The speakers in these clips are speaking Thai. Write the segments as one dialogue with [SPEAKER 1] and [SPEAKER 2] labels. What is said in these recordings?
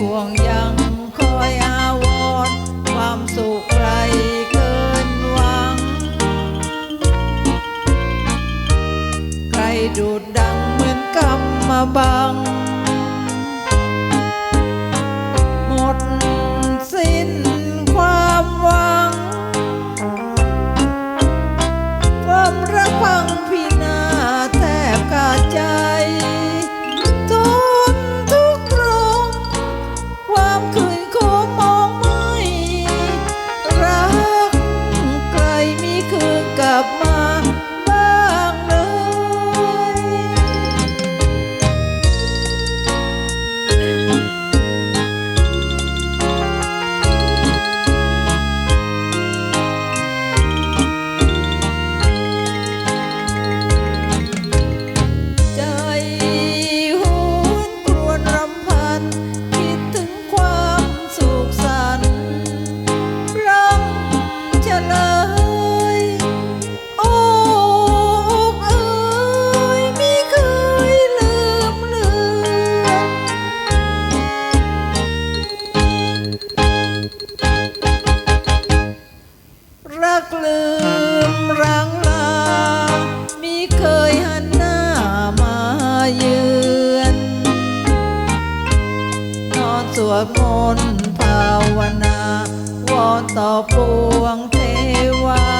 [SPEAKER 1] ห่วงยังคอยอาวอนความสุขใครเกินหวัง ใครดูดดังเหมือนกำมาบัง มนต์ภาวนา วอนต่อปวงเทวา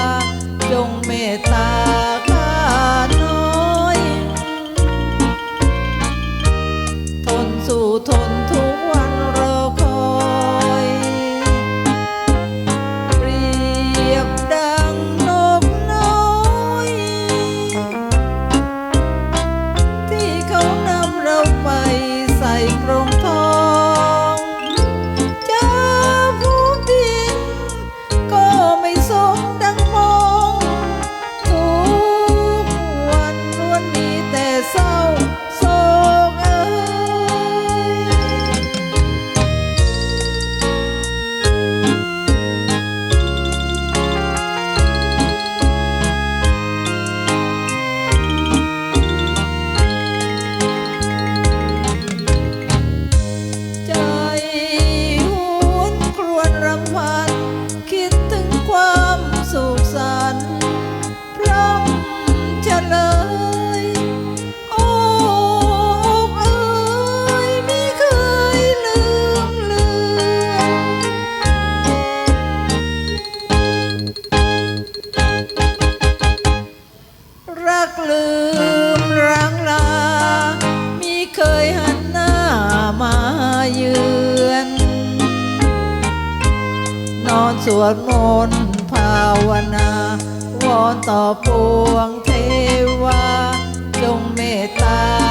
[SPEAKER 1] เลอ้เอ้ยม่เคยลืมลือรักลืมรังลามีเคยหันหน้ามายืนนอนสวดมนต์ภาวนา วอนต่อพวงเท จงเมตตา